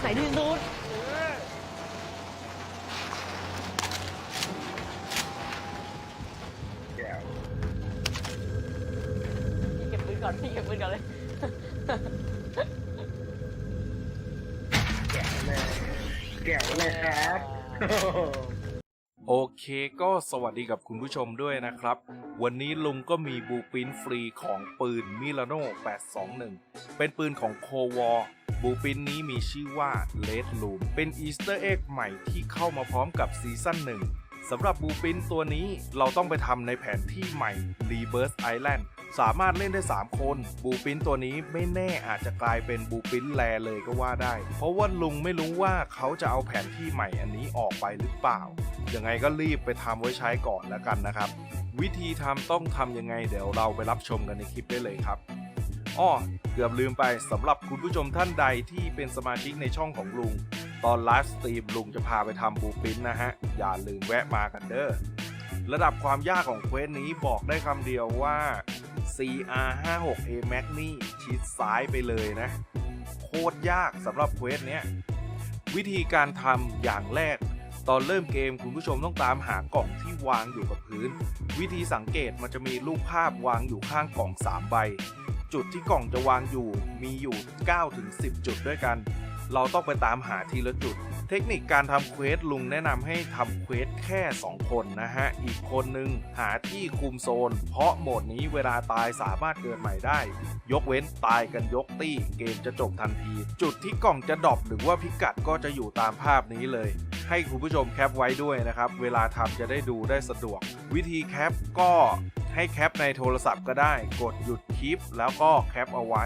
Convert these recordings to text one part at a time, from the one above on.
ไหนที่สุดแก้วพี่เก็บปืนก่อนพี่เก็บปืนก่อนเลย แก้วเลยแก้วเลยครับ โอเคก็สวัสดีกับคุณผู้ชมด้วยนะครับ วันนี้ลุงก็มีบูปินฟรีของปืนมิลานโน821 เป็นปืนของโควอบูปินนี้มีชื่อว่าเลดลูมเป็นอีสเตอร์เอ็กใหม่ที่เข้ามาพร้อมกับซีซั่นหนึ่ง สำหรับบูปินตัวนี้เราต้องไปทำในแผนที่ใหม่ Rebirth Island สามารถเล่นได้ 3 คน บูปินตัวนี้ไม่แน่อาจจะกลายเป็นบูปินแลเลยก็ว่าได้ เพราะว่าลุงไม่รู้ว่าเขาจะเอาแผนที่ใหม่อันนี้ออกไปหรือเปล่า ยังไงก็รีบไปทำไว้ใช้ก่อนแล้วกันนะครับ วิธีทำต้องทำยังไงเดี๋ยวเราไปรับชมกันในคลิปได้เลยครับอ้อเกือบลืมไปสำหรับคุณผู้ชมท่านใดที่เป็นสมาชิกในช่องของลุง ตอนไลฟ์สตรีมลุงจะพาไปทำบูปินนะฮะ อย่าลืมแวะมากันเด้อ ระดับความยากของเควสนี้บอกได้คำเดียวว่า CR56A Max นี่ชิดซ้ายไปเลยนะ โคตรยากสำหรับเควสเนี้ย วิธีการทำอย่างแรก ตอนเริ่มเกมคุณผู้ชมต้องตามหากล่องที่วางอยู่กับพื้น วิธีสังเกตมันจะมีรูปภาพวางอยู่ข้างกล่อง 3 ใบ จุดที่กล่องจะวางอยู่มีอยู่ 9-10 จุดด้วยกัน เราต้องไปตามหาทีละจุด เทคนิคการทำเควสลุงแนะนำให้ทำเควสแค่ 2 คนนะฮะ อีกคนนึงหาที่คุมโซน เพราะโหมดนี้เวลาตายสามารถเกิดใหม่ได้ ยกเว้นตายกันยกตี้ เกมจะจบทันที จุดที่กล่องจะดรอปหรือว่าพิกัดก็จะอยู่ตามภาพนี้เลย ให้คุณผู้ชมแคปไว้ด้วยนะครับ เวลาทำจะได้ดูได้สะดวก วิธีแคปก็ให้แคปในโทรศัพท์ก็ได้ กดหยุดคลิปแล้วก็แคปเอาไว้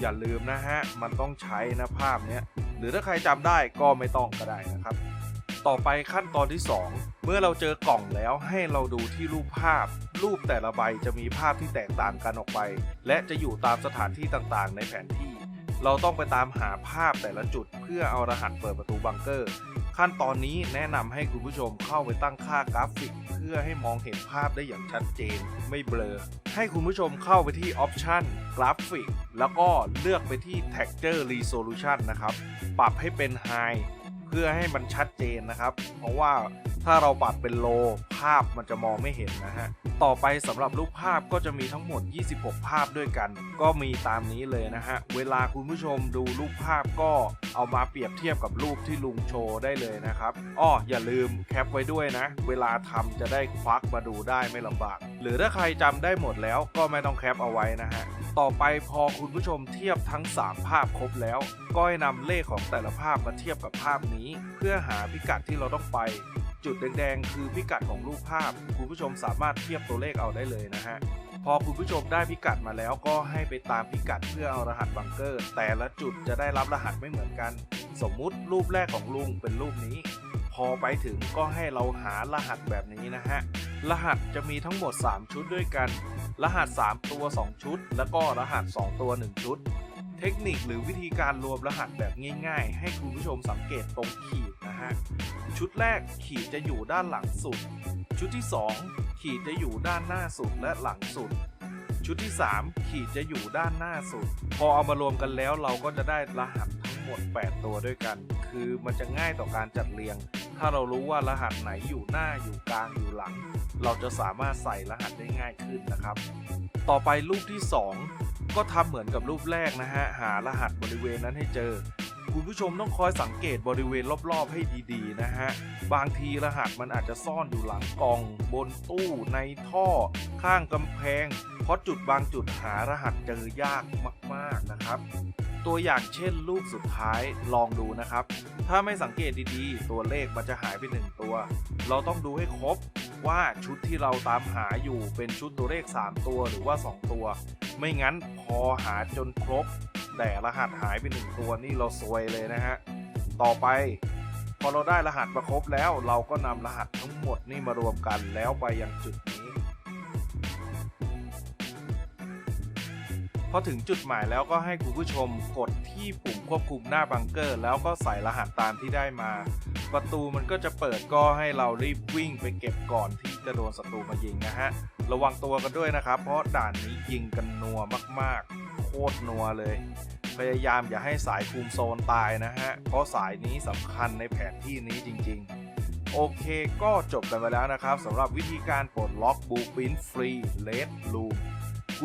อย่าลืมนะฮะ มันต้องใช้นะภาพเนี้ย รือถ้าใครจำได้ก็ไม่ต้องก็ได้นะครับ ต่อไปขั้นตอนที่ 2 เมื่อเราเจอกล่องแล้วให้เราดูที่รูปภาพ รูปแต่ละใบจะมีภาพที่แตกต่างกันออกไป และจะอยู่ตามสถานที่ต่างๆ ในแผนที่ เราต้องไปตามหาภาพแต่ละจุด เพื่อเอารหัสเปิดประตูบังเกอร์ ขั้นตอนนี้แนะนำให้คุณผู้ชมเข้าไปตั้งค่ากราฟิก เพื่อให้มองเห็นภาพได้อย่างชัดเจน ไม่เบลอ ให้คุณผู้ชมเข้าไปที่ออปชันกราฟิกแล้วก็เลือกไปที่ Texture Resolution นะครับ ปรับให้เป็น High เพื่อให้มันชัดเจนนะครับ เพราะว่า ถ้าเราปรับเป็น Low ภาพมันจะมองไม่เห็นนะฮะ ต่อไปสำหรับรูปภาพก็จะมีทั้งหมด 26 ภาพด้วยกัน ก็มีตามนี้เลยนะฮะ เวลาคุณผู้ชมดูรูปภาพก็เอามาเปรียบเทียบกับรูปที่ลุงโชว์ได้เลยนะครับอ้ออย่าลืมแคปไว้ด้วยนะ เวลาทำจะได้ควักมาดูได้ไม่ลำบาก หรือถ้าใครจำได้หมดแล้วก็ไม่ต้องแคปเอาไว้นะฮะต่อไปพอคุณผู้ชมเทียบทั้ง 3 ภาพครบแล้ว ก็ให้นำเลขของแต่ละภาพมาเทียบกับภาพนี้ เพื่อหาพิกัดที่เราต้องไป จุดแดงๆ คือพิกัดของรูปภาพ คุณผู้ชมสามารถเทียบตัวเลขเอาได้เลยนะฮะ พอคุณผู้ชมได้พิกัดมาแล้วก็ให้ไปตามพิกัดเพื่อเอารหัสบังเกอร์ แต่ละจุดจะได้รับรหัสไม่เหมือนกัน สมมุติรูปแรกของลุงเป็นรูปนี้ พอไปถึงก็ให้เราหารหัสแบบนี้นะฮะ รหัสจะมีทั้งหมด 3 ชุดด้วยกัน รหัส 3 ตัว 2 ชุด แล้วก็รหัส 2 ตัว 1 ชุด เทคนิคหรือวิธีการรวมรหัสแบบง่ายๆ ให้คุณผู้ชมสังเกตตรงขีดนะฮะ ชุดแรกขีดจะอยู่ด้านหลังสุด ชุดที่ 2 ขีดจะอยู่ด้านหน้าสุดและหลังสุด ชุดที่ 3 ขีดจะอยู่ด้านหน้าสุด พอเอามารวมกันแล้วเราก็จะได้รหัสทั้งหมด 8 ตัวด้วยกัน คือมันจะง่ายต่อการจัดเรียง ถ้าเรารู้ว่ารหัสไหนอยู่หน้าอยู่กลางอยู่หลัง เราจะสามารถใส่รหัสได้ง่ายขึ้นนะครับ ต่อไปรูปที่ 2 ก็ทำเหมือนกับรูปแรกนะฮะ หารหัสบริเวณนั้นให้เจอ คุณผู้ชมต้องคอยสังเกตบริเวณรอบๆให้ดีๆนะฮะ บางทีรหัสมันอาจจะซ่อนอยู่หลังกล่อง บนตู้ในท่อ ข้างกำแพง เพราะจุดบางจุดหารหัสเจอยากมากๆนะครับตัวอย่างเช่นรูปสุดท้ายลองดูนะครับ ถ้าไม่สังเกตดีๆ ตัวเลขมันจะหายไปหนึ่งตัว เราต้องดูให้ครบ ว่าชุดที่เราตามหาอยู่เป็นชุดตัวเลข 3 ตัวหรือว่า 2 ตัว ไม่งั้นพอหาจนครบ แต่รหัสหายไปหนึ่งตัวนี่เราซวยเลยนะฮะ ต่อไปพอเราได้รหัสมาครบแล้วเราก็นำรหัสทั้งหมดนี่มารวมกันแล้วไปยังจุด พอถึงจุดหมายแล้วก็ให้คุณผู้ชมกดที่ปุ่มควบคุมหน้าบังเกอร์ แล้วก็ใส่รหัสตามที่ได้มา ประตูมันก็จะเปิดก็ให้เรารีบวิ่งไปเก็บก่อนที่จะโดนศัตรูมายิงนะฮะ ระวังตัวกันด้วยนะครับ เพราะด่านนี้ยิงกันนัวมากๆ โคตรนัวเลย พยายามอย่าให้สายคุมโซนตายนะฮะ เพราะสายนี้สำคัญในแผนที่นี้จริง ๆโอเคก็จบกันไปแล้วนะครับสำหรับวิธีการปลดล็อกบูปินฟรีเลดลูม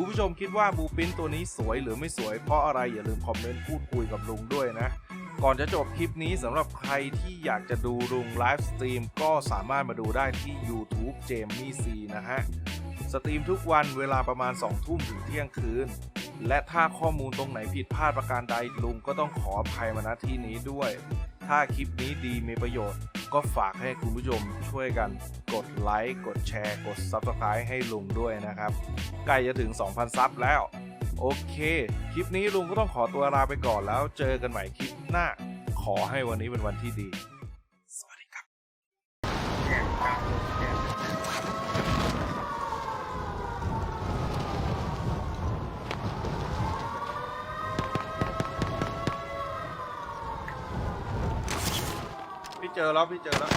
คุณผู้ชมคิดว่าบูปินตัวนี้สวยหรือไม่สวยเพราะอะไรอย่าลืมคอมเมนต์พูดคุยกับลุงด้วยนะ ก่อนจะจบคลิปนี้สำหรับใครที่อยากจะดูลุงไลฟ์สตรีมก็สามารถมาดูได้ที่ YouTube เจมมี่ซีนะฮะสตรีมทุกวันเวลาประมาณ 2 ทุ่มถึงเที่ยงคืน และถ้าข้อมูลตรงไหนผิดพลาดประการใดลุงก็ต้องขออภัยมาณที่นี้ด้วย ถ้าคลิปนี้ดีมีประโยชน์ ก็ฝากให้คุณผู้ชมช่วยกันกดไลค์กดแชร์กด Subscribe ให้ลุงด้วยนะครับ ใกล้จะถึง 2,000 ซับแล้ว โอเค คลิปนี้ลุงก็ต้องขอตัวลาไปก่อนแล้วเจอกันใหม่คลิปหน้า ขอให้วันนี้เป็นวันที่ดี พี่เจอแล้วพี่เจอแล้ว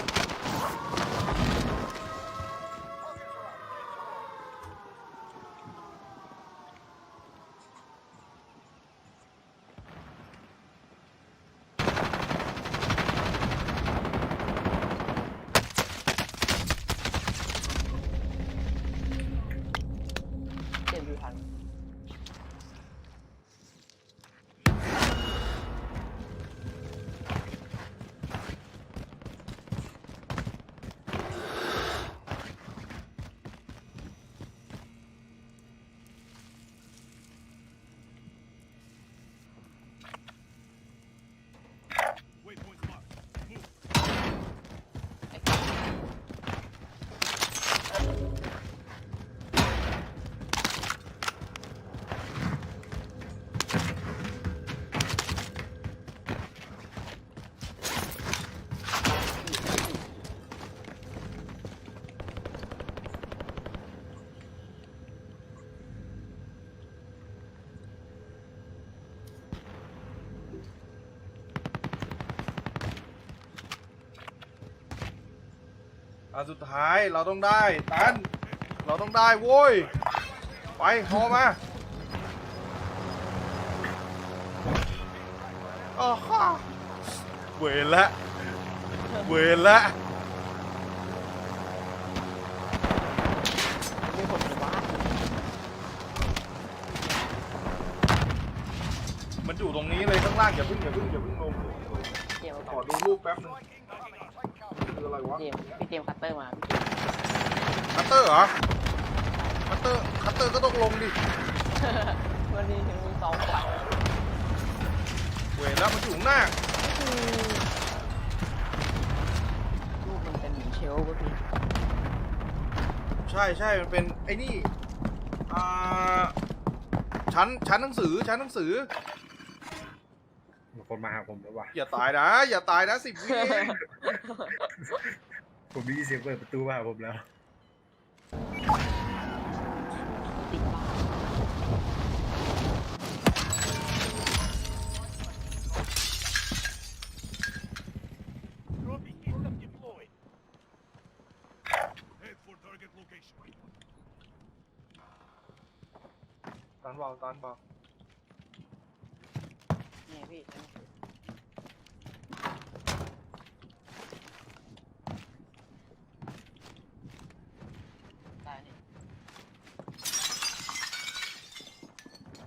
อันสุดท้ายเราต้องได้ตันเราต้องได้โว้ย ไปพอมาอ้าวฮ่าเวรละ เวรละไม่ผมอยู่บ้านมันอยู่ตรงนี้เลยข้างล่างอย่าเพิ่งอย่าเพิ่งอย่าเพิ่งลงเตรียมขก่ออนดูรูปแป๊บนึง คืออะไรวะเตรียมพี่เตรียมคัตเตอร์มาพี่คัตเตอร์เหรอ คัตเตอร์ คัตเตอร์ก็ต้องลงดิวันนี้ถึงมีสองฝันเวรแล้วมันอยู่ข้างหน้าลูกมันเป็นเหมือนเชลล์ก็พี่ใช่ใช่มันเป็นไอ้นี่ อ่า ชั้น ชั้นหนังสือ ชั้นหนังสือมี คนมาหาผมแล้วว่ะอย่าตายนะ อย่าตายนะสิบวิเองผมได้ยินเสียงเปิดประตูมาหาผมแล้วติดบ้านตันเบาตันเบาเนี่ยพี่ฉันได้นี่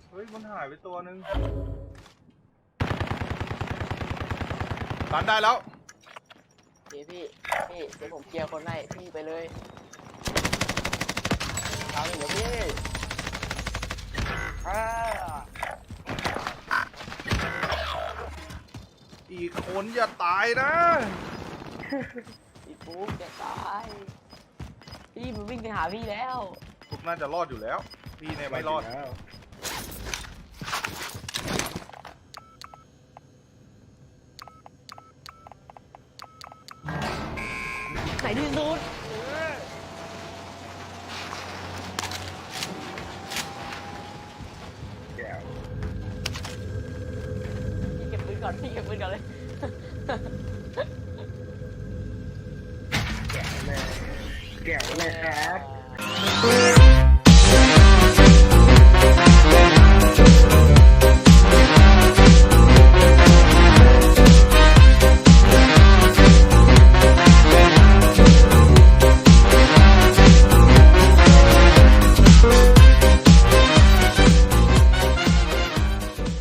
เฮ้ยมันหายไปตัวหนึ่งตันได้แล้ว เดี๋ยวพี่ พี่ เดี๋ยวผมเคลียร์คนให้พี่ไปเลยเอาเลยเดี๋ยวพี่อ่า อีกคนอย่าตายนะพี่ปุ๊กจะตาย พี่มันวิ่งไปหาพี่แล้ว ทุกน่าจะรอดอยู่แล้ว พี่เนี่ยไม่รอด แล้วไหนที่สุดแก้ว พี่เก่อนพี่เก็บปืนก่อนเลยแก้วเลยแก้วเลยครับ